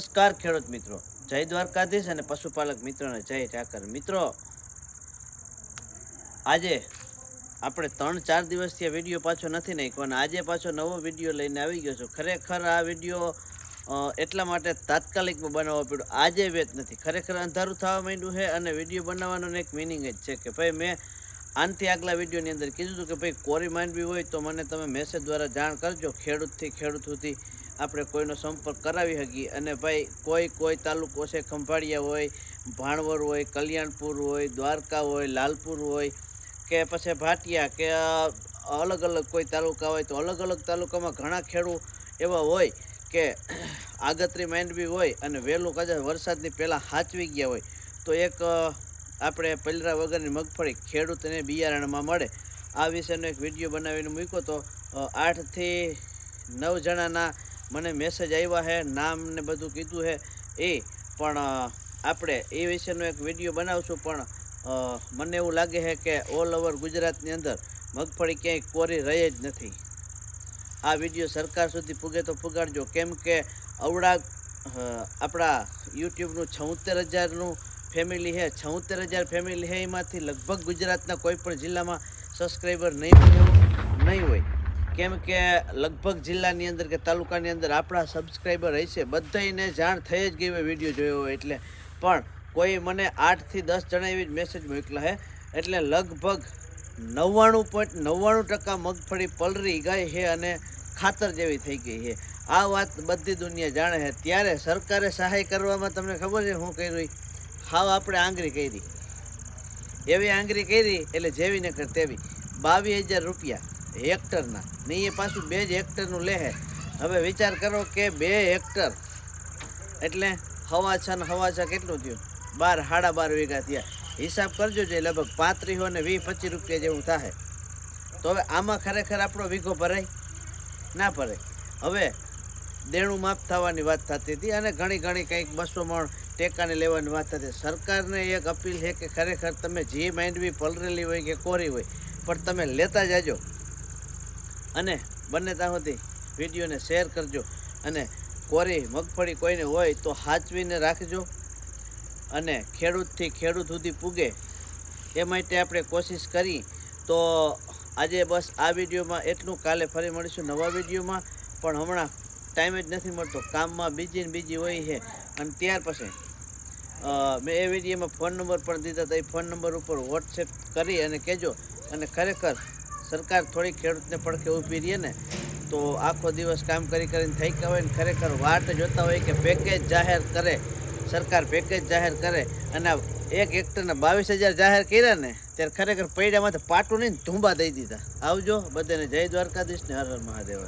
નમસ્કાર ખેડૂત મિત્રો. જય દ્વારકાધીશ અને પશુપાલક મિત્રોને જય ઠાકર. મિત્રો, આજે આપણે ત્રણ ચાર દિવસથી આ વીડિયો પાછો નથી નાખ્યો આજે પાછો નવો વીડિયો લઈને આવી ગયો છું. ખરેખર આ વીડિયો એટલા માટે તાત્કાલિકમાં બનાવવો પડ્યો. આજે વેત નથી. ખરેખર અંધારું થવા માંડ્યું છે અને વીડિયો બનાવવાનો એક મિનિંગ જ છે કે ભાઈ મેં આનથી આગલા વિડીયોની અંદર કીધું હતું કે ભાઈ કોરી માંડવી હોય તો મને તમે મેસેજ દ્વારા જાણ કરજો ખેડૂતથી ખેડૂત સુધી. આપણે કોઈનો સંપર્ક કરાવી શકીએ. અને ભાઈ, કોઈ કોઈ તાલુકો છે, ખંભાળિયા હોય ભાણવર હોય, કલ્યાણપુર હોય, દ્વારકા હોય, લાલપુર હોય, કે પછી ભાટિયા, કે અલગ અલગ કોઈ તાલુકા હોય, તો અલગ અલગ તાલુકામાં ઘણા ખેડૂત એવા હોય કે આગતરી બી હોય અને વહેલું કદાચ વરસાદની પહેલાં હાચવી ગયા હોય. તો એક આપણે પલરા વગરની મગફળી ખેડૂતને બિયારણમાં મળે. આ વિશેનો એક વીડિયો બનાવીને મૂક્યો તો આઠથી નવ જણાના મને મેસેજ આવ્યા છે નામ ને બધું કીધું છે એ પણ આપણે એ વિશેનો એક વીડિયો બનાવશું, પણ મને એવું લાગે છે કે ઓલ ઓવર ગુજરાતની અંદર મગફળી ક્યાંય કોરી રહી જ નથી. આ વીડિયો સરકાર સુધી પૂગે તો પુગાડજો. કેમ કે અવડા આપણા યુટ્યુબનું છોતેર હજારનું ફેમિલી છે છોતેર હજાર ફેમિલી છે એમાંથી લગભગ ગુજરાતના કોઈ પણ જિલ્લામાં સબસ્ક્રાઈબર નહીં નહીં હોય. કેમ કે લગભગ જિલ્લાની અંદર કે તાલુકાની અંદર આપણા સબસ્ક્રાઈબર હશે બધાને જાણ થઈ જ ગઈ હોય વીડિયો જોયો હોય એટલે. પણ કોઈ મને આઠથી દસ જણા એવી જ મેસેજ મોકલા છે એટલે લગભગ નવ્વાણું પોઈન્ટ નવ્વાણું ટકા મગફળી પલરી ગઈ છે અને ખાતર જેવી થઈ ગઈ છે આ વાત બધી દુનિયા જાણે છે ત્યારે સરકારે સહાય કરવામાં તમને ખબર છે શું કર્યું? હાવ આપણે આંગળી કરી. એવી આંગળી કરી, એટલે જેવી ને કર તેવી. બાવીસ હજાર રૂપિયા. હેક્ટરના. ને એ પાછું બે જ હેક્ટરનું લે હવે વિચાર કરો કે બે હેક્ટર એટલે હવા છ ને હવા છ કેટલું થયું? બાર, સાડા બાર વીઘા થયા. હિસાબ કરજો જે લગભગ પાંત્રીસો ને વીસ, પચીસ રૂપિયા જેવું થાય તો હવે આમાં ખરેખર આપણો વીઘો ભરાય? ના ભરાય. હવે દેણું માફ થવાની વાત થતી હતી અને ઘણી ઘણી કંઈક બસો મણ ટેકાને લેવાની વાત થતી સરકારને એક અપીલ છે કે ખરેખર તમે જે માંડવી પલરેલી હોય કે કોરી હોય, પણ તમે લેતા જાજો. અને બંને ત્યાં સુધી વિડીયોને શેર કરજો અને કોરી મગફળી કોઈને હોય તો હાચવીને રાખજો અને ખેડૂતથી ખેડૂત સુધી પૂગે એ માટે આપણે કોશિશ કરી તો આજે બસ આ વિડીયોમાં એટલું. કાલે ફરી મળીશું નવા વિડીયોમાં. પણ હમણાં ટાઈમ જ નથી મળતો. કામમાં બીજી ને બીજી હોય છે. અને ત્યાર પછી મેં એ વિડીયોમાં ફોન નંબર પણ દીધા હતા. એ ફોન નંબર ઉપર વોટ્સએપ કરી અને કહેજો. અને ખરેખર સરકાર થોડી ખેડૂતને પડખે ઊભી રહીએ ને, તો આખો દિવસ કામ કરી કરીને થઈ ગયા હોય ને ખરેખર વાટ જોતા હોય કે પેકેજ જાહેર કરે, સરકાર પેકેજ જાહેર કરે, અને એક હેક્ટરના બાવીસ હજાર જાહેર કર્યા ને, ત્યારે ખરેખર પૈડામાંથી પાટું નહીં ધૂંબા દઈ દીધા. આવજો, બધાને જય દ્વારકાધીશ ને હર હર મહાદેવ.